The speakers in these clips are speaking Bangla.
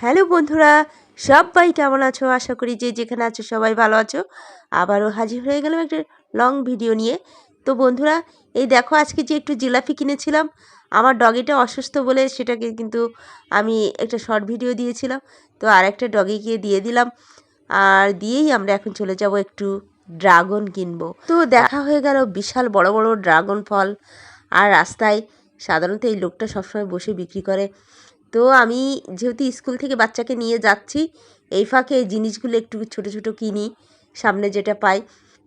হ্যালো বন্ধুরা, সবাই কেমন আছো? আশা করি যে যেখানে আছো সবাই ভালো আছো। আবারও হাজির হয়ে গেলাম একটা লং ভিডিও নিয়ে। তো বন্ধুরা, এই দেখো আজকে যে একটু জিলাপি কিনেছিলাম, আমার ডগিটা অসুস্থ বলে সেটাকে কিন্তু আমি একটা শর্ট ভিডিও দিয়েছিলাম। তো আর একটা ডগিকে দিয়ে দিলাম। আর দিয়েই আমরা এখন চলে যাব একটু ড্রাগন কিনবো। তো দেখা হয়ে গেল বিশাল বড় বড় ড্রাগন ফল। আর রাস্তায় সাধারণত এই লোকটা সবসময় বসে বিক্রি করে। তো আমি যেহেতু স্কুল থেকে বাচ্চাকে নিয়ে যাচ্ছি, এই ফাঁকে এই জিনিসগুলো একটু ছোট ছোট কিনি, সামনে যেটা পাই।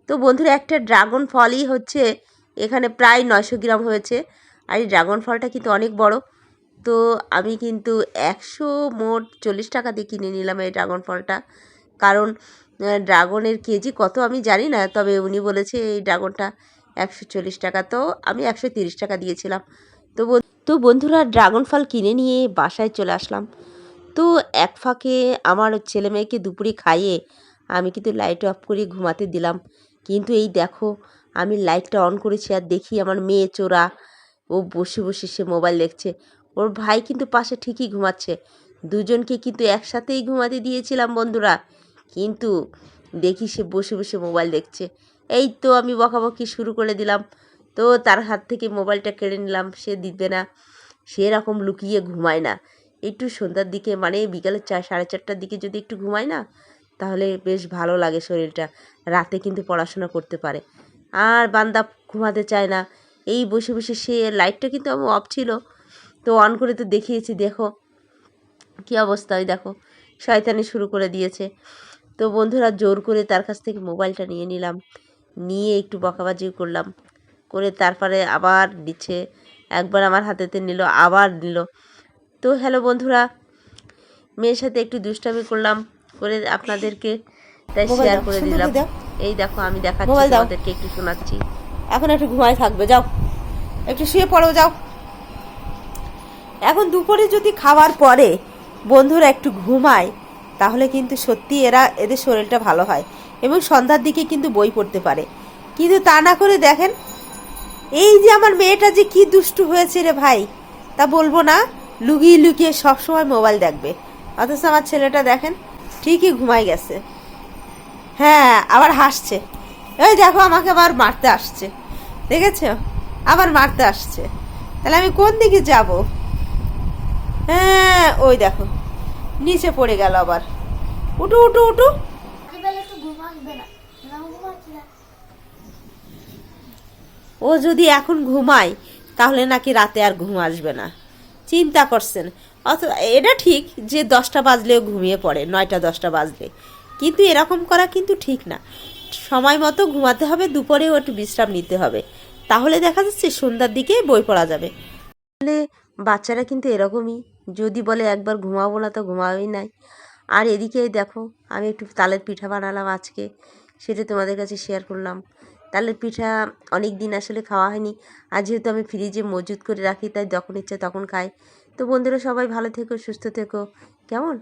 তো বন্ধুরা, একটা ড্রাগন ফলই হচ্ছে, এখানে প্রায় নয়শো গ্রাম হয়েছে। আর এই ড্রাগন ফলটা কিন্তু অনেক বড়। তো আমি কিন্তু একশো মোট চল্লিশ টাকা দিয়ে কিনে নিলাম এই ড্রাগন ফলটা। কারণ ড্রাগনের কেজি কত আমি জানি না, তবে উনি বলেছে এই ড্রাগনটা একশো চল্লিশ টাকা। তো আমি একশো তিরিশ টাকা দিয়েছিলাম। তো তো বন্ধুরা ড্রাগন ফল কিনে নিয়ে বাসায় চলে আসলাম। তো এক ফাঁকে আমার ছেলে মেয়েকে দুপুরে খাইয়ে আমি কিন্তু লাইট অফ করে ঘুমাতে দিলাম। কিন্তু এই দেখো, আমি লাইটটা অন করেছি আর দেখি আমার মেয়ে চোরা, ও বসে বসে সে মোবাইল দেখছে। ওর ভাই কিন্তু পাশে ঠিকই ঘুমাচ্ছে। দুজনকে কিন্তু একসাথেই ঘুমাতে দিয়েছিলাম বন্ধুরা। কিন্তু দেখি সে বসে বসে মোবাইল দেখছে। এই তো আমি বকাবকি শুরু করে দিলাম। তো তার হাত থেকে মোবাইলটা কেড়ে নিলাম, সে দিবে না। সে এরকম লুকিয়ে ঘুমায় না। একটু সন্ধ্যার দিকে মানে বিকালের চার সাড়ে চারটার দিকে যদি একটু ঘুমায় না, তাহলে বেশ ভালো লাগে শরীরটা। রাতে কিন্তু পড়াশোনা করতে পারে। আর বান্দা ঘুমাতে চায় না। এই বসে বসে সে লাইটটা কিন্তু আমি অফ ছিল। তো অন করে তো দেখিয়েছি, দেখো। কী অবস্থা ওই দেখো। শয়তানি শুরু করে দিয়েছে। তো বন্ধুরা, জোর করে তার কাছ থেকে মোবাইলটা নিয়ে নিলাম। নিয়ে একটু বকাবাজি করলাম। করে তারপরে আবার দিচ্ছে একবার আমার হাতেতে নিল আবার নিল। তো হ্যালো বন্ধুরা মেয়ের সাথে একটু দুষ্টামি করলাম করে আপনাদেরকে তাই শেয়ার করে দিলাম। এই দেখো আমি দেখাচ্ছি। তোমাদেরকে একটু শোনাচ্ছি। এখন একটু ঘুমায় থাকবে যাও। একটু শুয়ে পড়ো যাও। এখন দুপুরে যদি খাওয়ার পরে বন্ধুরা একটু ঘুমায় তাহলে কিন্তু সত্যি এরা এদের শরীরটা ভালো হয় এবং সন্ধ্যার দিকে কিন্তু বই পড়তে পারে। কিন্তু তা না করে দেখেন এই যে আমার মেয়েটা যে কি দুষ্টু হয়েছে রে ভাই, তা বলব না। লুকিয়ে লুকিয়ে সবসময় মোবাইল দেখবে। অথচ আমার ছেলেটা দেখেন, ঠিকই ঘুমাই গেছে। হ্যাঁ আবার হাসছে। ওই দেখো, আমাকে আবার মারতে আসছে। দেখেছ? আবার মারতে আসছে। তাহলে আমি কোন দিকে যাব? হ্যাঁ ওই দেখো, নিচে পড়ে গেল আবার। উঠু উঠু উঠু। তো না না ঘুমাচ্ছি না ও যদি এখন ঘুমায়, তাহলে নাকি রাতে আর ঘুম আসবে না। চিন্তা করছেন। অথ, এটা ঠিক যে দশটা বাজলেও ঘুমিয়ে পড়ে, নয়টা, দশটা বাজলে। কিন্তু এরকম করা কিন্তু ঠিক না। সময় মতো ঘুমাতে হবে দুপুরেও একটু বিশ্রাম নিতে হবে। তাহলে দেখা যাচ্ছে সন্ধ্যার দিকে বই পড়া যাবে। আসলে বাচ্চারা কিন্তু এরকমই। যদি বলে একবার ঘুমাবো না তো ঘুমাবেই নাই। আর এদিকে দেখো, আমি একটু তালের পিঠা বানালাম আজকে। সেটা তোমাদের কাছে শেয়ার করলাম। তালের পিঠা অনেক দিন আসলে খাওয়া হয়নি। আর যেহেতু আমি ফ্রিজে মজুত করে রাখি, তাই যখন ইচ্ছা তখন খাই। তো বন্ধুরা সবাই ভালো থেকো, সুস্থ থেকো। কেমন?